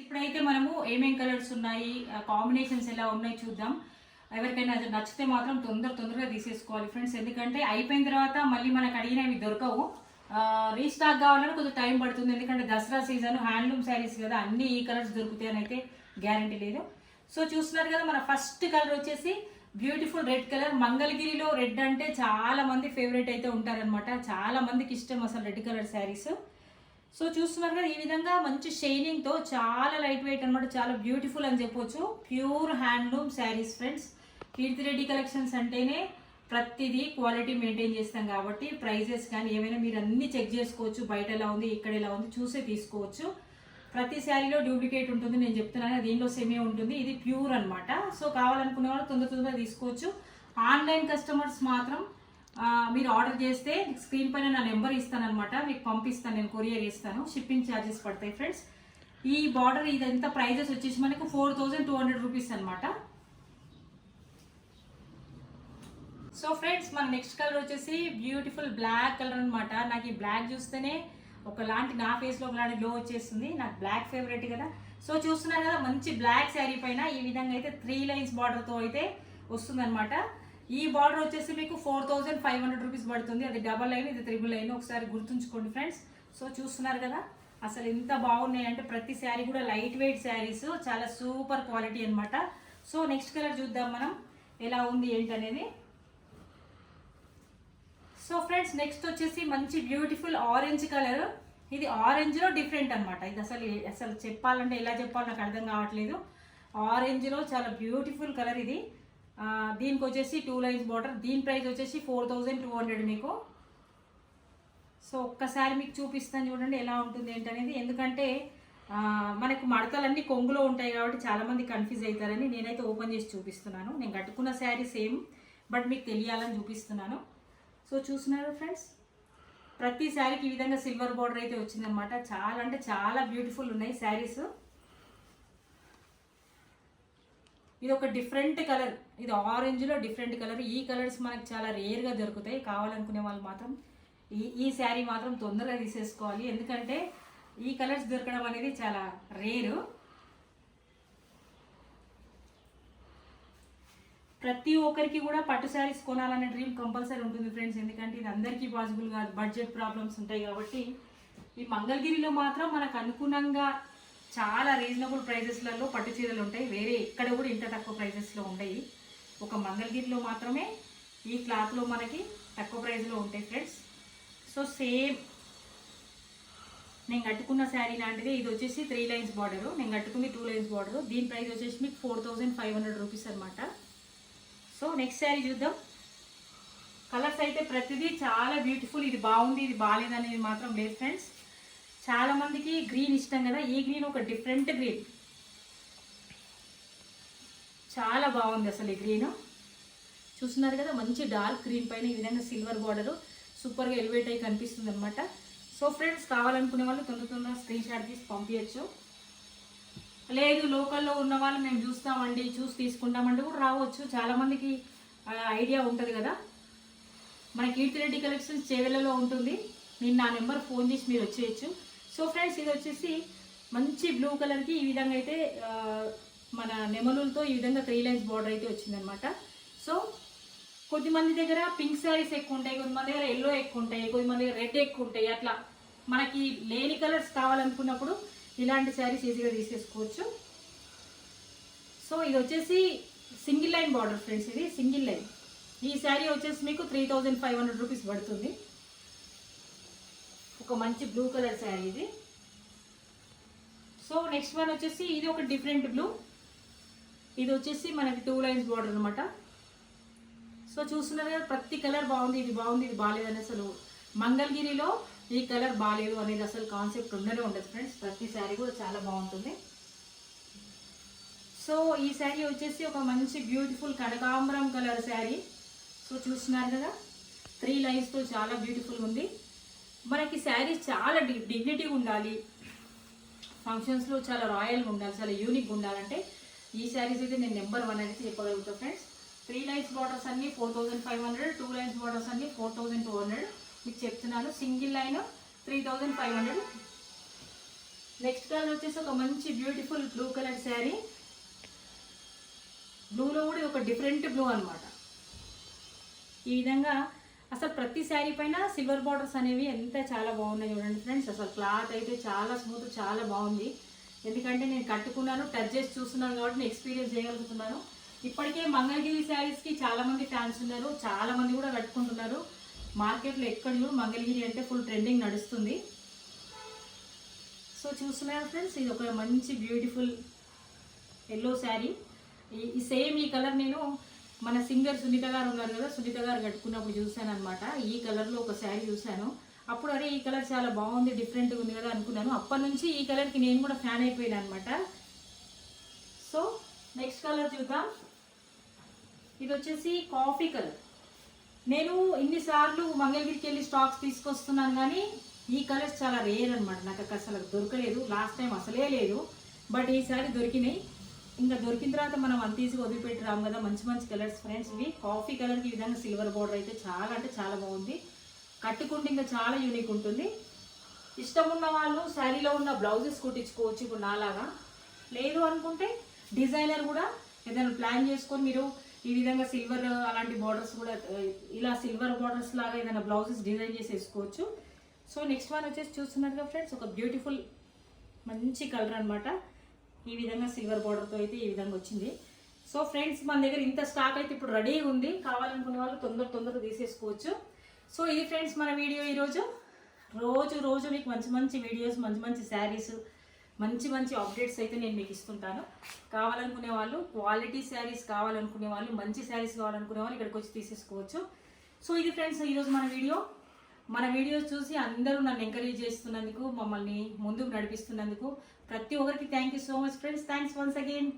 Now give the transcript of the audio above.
ఇప్పుడైతే మనము ఏమేం కలర్స్ ఉన్నాయి కాంబినేషన్స్ ఎలా ఉన్నాయి చూద్దాం. ఎవరికైనా అది నచ్చితే మాత్రం తొందర తొందరగా తీసేసుకోవాలి ఫ్రెండ్స్. ఎందుకంటే అయిపోయిన తర్వాత మళ్ళీ మనకు అడిగినవి దొరకవు. రీస్టాక్ కావాలని కొంచెం టైం పడుతుంది. ఎందుకంటే దసరా సీజన్ హ్యాండ్లూమ్ శారీస్ కదా అన్ని ఈ కలర్స్ దొరుకుతాయని అయితే గ్యారంటీ లేదు. సో చూస్తున్నారు కదా మన ఫస్ట్ కలర్ వచ్చేసి బ్యూటిఫుల్ రెడ్ కలర్. మంగళగిరిలో రెడ్ అంటే చాలా మంది ఫేవరెట్ అయితే ఉంటారనమాట చాలా మందికి ఇష్టం అసలు రెడ్ కలర్ శారీస్. సో చూస్తున్నారు కదా ఈ విధంగా మంచి షైనింగ్తో చాలా లైట్ వెయిట్ అన్నమాట చాలా బ్యూటిఫుల్ అని చెప్పొచ్చు. Pure handloom saris friends Keerthireddy collections అంటేనే ప్రతిదీ క్వాలిటీ మెయింటైన్ చేస్తాం కాబట్టి ప్రైజెస్ కానీ ఏమైనా మీరు అన్ని చెక్ చేసుకోవచ్చు. బయట ఎలా ఉంది ఇక్కడ ఎలా ఉంది చూసే తీసుకోవచ్చు. ప్రతి శారీలో డూప్లికేట్ ఉంటుంది నేను చెప్తున్నాను. దీనిలో సెమీ ఉంటుంది ఇది ప్యూర్ అన్నమాట. సో కావాలనుకునే వాళ్ళు తొందర తొందరగా తీసుకోవచ్చు. ఆన్లైన్ కస్టమర్స్ మాత్రం మీరు ఆర్డర్ చేస్తే స్క్రీన్ పైన నా నెంబర్ ఇస్తాను అనమాట మీకు పంపిస్తాను నేను కొరియర్ ఇస్తాను షిప్పింగ్ ఛార్జెస్ పడతాయి ఫ్రెండ్స్. ఈ బార్డర్ ఇదంతా ప్రైజెస్ వచ్చేసి మనకు four thousand two hundred rupees అనమాట సో ఫ్రెండ్స్ మన నెక్స్ట్ కలర్ వచ్చేసి బ్యూటిఫుల్ బ్లాక్ కలర్ అనమాట నాకు ఈ బ్లాక్ చూస్తేనే ఒకలాంటి నా ఫేస్లో ఒకలాంటి గ్లో వచ్చేస్తుంది. నాకు బ్లాక్ ఫేవరెట్ కదా. సో చూస్తున్నారు కదా మంచి బ్లాక్ శారీ పైన ఈ విధంగా అయితే త్రీ లైన్స్ బార్డర్తో అయితే వస్తుందన్నమాట. ఈ బార్డర్ వచ్చేసి మీకు four thousand five hundred rupees పడుతుంది. అది డబల్ లైన్ ఇది త్రిబుల్ లైన్. ఒకసారి గుర్తుంచుకోండి ఫ్రెండ్స్ సో చూస్తున్నారు కదా అసలు ఎంత బాగున్నాయి అంటే ప్రతి శారీ కూడా లైట్ వెయిట్ శారీస్. చాలా సూపర్ క్వాలిటీ అనమాట సో నెక్స్ట్ కలర్ చూద్దాం మనం. ఎలా ఉంది ఏంటనేది. సో ఫ్రెండ్స్ నెక్స్ట్ వచ్చేసి మంచి బ్యూటిఫుల్ ఆరెంజ్ కలర్ ఇది ఆరెంజ్లో డిఫరెంట్ అనమాట ఇది అసలు అసలు చెప్పాలంటే ఎలా చెప్పాలో నాకు అర్థం కావట్లేదు. ఆరెంజ్లో చాలా బ్యూటిఫుల్ కలర్ ఇది. దీనికి వచ్చేసి టూ లైన్స్ బార్డర్ దీని ప్రైస్ వచ్చేసి ఫోర్ థౌజండ్ టూ హండ్రెడ్ మీకు. సో ఒక్కసారి మీకు చూపిస్తాను చూడండి ఎలా ఉంటుంది ఏంటనేది. ఎందుకంటే మనకు మడతలన్నీ కొంగులో ఉంటాయి కాబట్టి చాలామంది కన్ఫ్యూజ్ అవుతారని నేనైతే ఓపెన్ చేసి చూపిస్తున్నాను. నేను కట్టుకున్న శారీ సేమ్ బట్ మీకు తెలియాలని చూపిస్తున్నాను. సో చూస్తున్నారు ఫ్రెండ్స్ ప్రతి శారీకి ఈ విధంగా సిల్వర్ బార్డర్ అయితే వచ్చిందనమాట చాలా అంటే చాలా బ్యూటిఫుల్ ఉన్నాయి శారీస్. ఇది ఒక డిఫరెంట్ కలర్. ఇది ఆరెంజ్లో డిఫరెంట్ కలర్. ఈ కలర్స్ మనకు చాలా రేర్గా దొరుకుతాయి. కావాలనుకునే వాళ్ళు మాత్రం ఈ ఈ శారీ మాత్రం తొందరగా తీసేసుకోవాలి. ఎందుకంటే ఈ కలర్స్ దొరకడం అనేది చాలా రేరు ప్రతి ఒక్కరికి కూడా పట్టు శారీస్ కొనాలనే డ్రీమ్ కంపల్సరీ ఉంటుంది ఫ్రెండ్స్ ఎందుకంటే ఇది అందరికీ పాసిబుల్ కాదు. బడ్జెట్ ప్రాబ్లమ్స్ ఉంటాయి కాబట్టి ఈ మంగళగిరిలో మాత్రం మనకు అనుగుణంగా చాలా రీజనబుల్ ప్రైజెస్లలో పట్టు చీరలు ఉంటాయి. వేరే ఎక్కడ కూడా ఇంత తక్కువ ప్రైజెస్లో ఉంటాయి ఒక మంగళగిరిలో మాత్రమే ఈ క్లాత్లో మనకి తక్కువ ప్రైస్లో ఉంటాయి ఫ్రెండ్స్ సో సేమ్ నేను కట్టుకున్న శారీ లాంటిది. ఇది వచ్చేసి త్రీ లైన్స్ బార్డరు నేను కట్టుకుంది టూ లైన్స్ బార్డరు దీని ప్రైస్ వచ్చేసి మీకు four thousand five hundred rupees అనమాట సో నెక్స్ట్ శారీ చూద్దాం. కలర్స్ అయితే ప్రతిదీ చాలా బ్యూటిఫుల్ ఇది బాగుంది. ఇది బాగాలేదు అనేది మాత్రం లేదు ఫ్రెండ్స్ చాలా మందికి గ్రీన్ ఇష్టం కదా ఈ గ్రీన్ ఒక డిఫరెంట్ గ్రీన్ చాలా బాగుంది అసలు ఈ గ్రీన్ చూస్తున్నారు కదా మంచి డార్క్ గ్రీన్ పైన ఈ విధంగా సిల్వర్ బార్డర్ సూపర్గా ఎలివేట్ అయ్యి కనిపిస్తుంది అనమాట సో ఫ్రెండ్స్ కావాలనుకునే వాళ్ళు తొందర తొందర స్క్రీన్ షాట్ తీసి పంపించచ్చు లేదు లోకల్లో ఉన్న వాళ్ళు మేము చూస్తామండి చూసి తీసుకుంటామండి కూడా రావచ్చు. చాలామందికి ఐడియా ఉంటుంది కదా. మన కీర్తిరెడ్డి కలెక్షన్స్ చేవెళ్ళలో ఉంటుంది. నేను నా నెంబర్ ఫోన్ చేసి మీరు వచ్చేయచ్చు. సో ఫ్రెండ్స్ ఇది వచ్చేసి మంచి బ్లూ కలర్కి ఈ విధంగా అయితే మన నెమలులతో ఈ విధంగా త్రీ లైన్స్ బార్డర్ అయితే వచ్చిందనమాట సో కొద్దిమంది దగ్గర పింక్ శారీస్ ఎక్కువ ఉంటాయి కొద్దిమంది దగ్గర ఎల్లో ఎక్కువ ఉంటాయి కొద్దిమంది దగ్గర రెడ్ ఎక్కువ ఉంటాయి అట్లా. మనకి లేని కలర్స్ కావాలనుకున్నప్పుడు ఇలాంటి శారీస్ ఈజీగా తీసేసుకోవచ్చు. సో ఇది వచ్చేసి సింగిల్ లైన్ బార్డర్ ఫ్రెండ్స్ ఇది సింగిల్ లైన్ ఈ శారీ వచ్చేసి మీకు three thousand five hundred rupees పడుతుంది. ఒక మంచి బ్లూ కలర్ శారీ ఇది. సో నెక్స్ట్ వన్ వచ్చేసి ఇది ఒక డిఫరెంట్ బ్లూ ఇది వచ్చేసి మనకి టూ లైన్స్ బార్డర్ అనమాట సో చూస్తున్నారు కదా ప్రతి కలర్ బాగుంది ఇది బాగుంది ఇది బాగాలేదు అని అసలు మంగళగిరిలో ఈ కలర్ బాగాలేదు అనేది అసలు కాన్సెప్ట్ ఉండనే ఉండదు ఫ్రెండ్స్ ప్రతి శారీ కూడా చాలా బాగుంటుంది. సో ఈ శారీ వచ్చేసి ఒక మంచి బ్యూటిఫుల్ కనకాంబరం కలర్ శారీ సో చూస్తున్నారు కదా త్రీ లైన్స్తో చాలా బ్యూటిఫుల్ ఉంది. మనకి శారీస్ చాలా డి డిగ్నిటీగా ఉండాలి. ఫంక్షన్స్లో చాలా రాయల్గా ఉండాలి చాలా యూనిక్గా ఉండాలంటే ఈ శారీస్ అయితే నేను నెంబర్ వన్ అనేది చెప్పగలుగుతాను ఫ్రెండ్స్ త్రీ లైన్స్ బార్డర్స్ అన్ని four thousand five hundred two lines borders అన్ని ఫోర్ థౌజండ్ టూ హండ్రెడ్ మీకు చెప్తున్నాను single line three thousand five hundred next colour వచ్చేసి ఒక మంచి బ్యూటిఫుల్ బ్లూ కలర్ శారీ బ్లూలో కూడా ఒక డిఫరెంట్ బ్లూ అన్నమాట. ఈ విధంగా అసలు ప్రతి శారీ పైన సిల్వర్ బార్డర్స్ అనేవి ఎంత చాలా బాగున్నాయి చూడండి ఫ్రెండ్స్ అసలు క్లాత్ అయితే చాలా స్మూత్ చాలా బాగుంది. ఎందుకంటే నేను కట్టుకున్నాను టచ్ చేసి చూస్తున్నాను కాబట్టి నేను ఎక్స్పీరియన్స్ చేయగలుగుతున్నాను. ఇప్పటికే మంగళగిరి శారీస్కి చాలామంది ఫ్యాన్స్ ఉన్నారు చాలామంది కూడా కట్టుకుంటున్నారు. మార్కెట్లో ఎక్కడ మంగళగిరి అంటే ఫుల్ ట్రెండింగ్ నడుస్తుంది. సో చూస్తున్నారు ఫ్రెండ్స్ ఇది ఒక మంచి బ్యూటిఫుల్ ఎల్లో శారీ ఈ సేమ్ ఈ కలర్ నేను మన సింగర్ సునీత గారు ఉన్నారు కదా సునీత గారు కట్టుకున్నప్పుడు చూశాను అనమాట ఈ కలర్లో ఒక శారీ చూశాను. అప్పుడు అరే ఈ కలర్ చాలా బాగుంది డిఫరెంట్గా ఉంది కదా అనుకున్నాను. అప్పటి నుంచి ఈ కలర్కి నేను కూడా ఫ్యాన్ అయిపోయాను అనమాట సో నెక్స్ట్ కలర్ చూద్దాం. ఇది వచ్చేసి కాఫీ కలర్ నేను ఇన్నిసార్లు మంగళగిరికి వెళ్ళి స్టాక్స్ తీసుకొస్తున్నాను కానీ ఈ కలర్స్ చాలా రేర్ అనమాట నాకు అసలు దొరకలేదు. లాస్ట్ టైం అసలే లేదు. బట్ ఈసారి దొరికినాయి. ఇంకా దొరికిన తర్వాత మనం అంత ఈజీగా వదిలిపెట్టి రాము కదా. మంచి మంచి కలర్స్ ఫ్రెండ్స్ ఇవి కాఫీ కలర్కి ఈ విధంగా సిల్వర్ బోర్డర్ అయితే చాలా అంటే చాలా బాగుంది. కట్టుకుంటే ఇంకా చాలా యూనిక్ ఉంటుంది. ఇష్టం ఉన్న వాళ్ళు శారీలో ఉన్న బ్లౌజెస్ కుట్టించుకోవచ్చు ఇప్పుడు నాలాగా. లేదు అనుకుంటే డిజైనర్ కూడా ఏదైనా ప్లాన్ చేసుకొని మీరు ఈ విధంగా సిల్వర్ అలాంటి బార్డర్స్ కూడా ఇలా సిల్వర్ బార్డర్స్ లాగా ఏదైనా బ్లౌజెస్ డిజైన్ చేసి వేసుకోవచ్చు సో నెక్స్ట్ వన్ వచ్చేసి చూస్తున్నారుగా ఫ్రెండ్స్ ఒక బ్యూటిఫుల్ మంచి కలర్ అనమాట ఈ విధంగా సిల్వర్ బార్డర్తో అయితే ఈ విధంగా వచ్చింది. సో ఫ్రెండ్స్ మన దగ్గర ఇంత స్టాక్ అయితే ఇప్పుడు రెడీ ఉంది. కావాలనుకునే వాళ్ళు తొందర తొందరగా తీసేసుకోవచ్చు. సో ఇది ఫ్రెండ్స్ మన వీడియో ఈరోజు రోజు. రోజు మీకు మంచి మంచి వీడియోస్ మంచి మంచి శారీస్ మంచి మంచి అప్డేట్స్ అయితే నేను మీకు ఇస్తుంటాను. కావాలనుకునే వాళ్ళు క్వాలిటీ శారీస్ కావాలనుకునే వాళ్ళు మంచి శారీస్ కావాలనుకునే వాళ్ళు ఇక్కడికి వచ్చి తీసేసుకోవచ్చు. సో ఇది ఫ్రెండ్స్ ఈరోజు మన వీడియో మన వీడియోస్ చూసి అందరూ నన్ను ఎంకరేజ్ చేస్తున్నందుకు మమ్మల్ని ముందుకు నడిపిస్తున్నందుకు ప్రతి ఒక్కరికి thank you so much friends thanks once again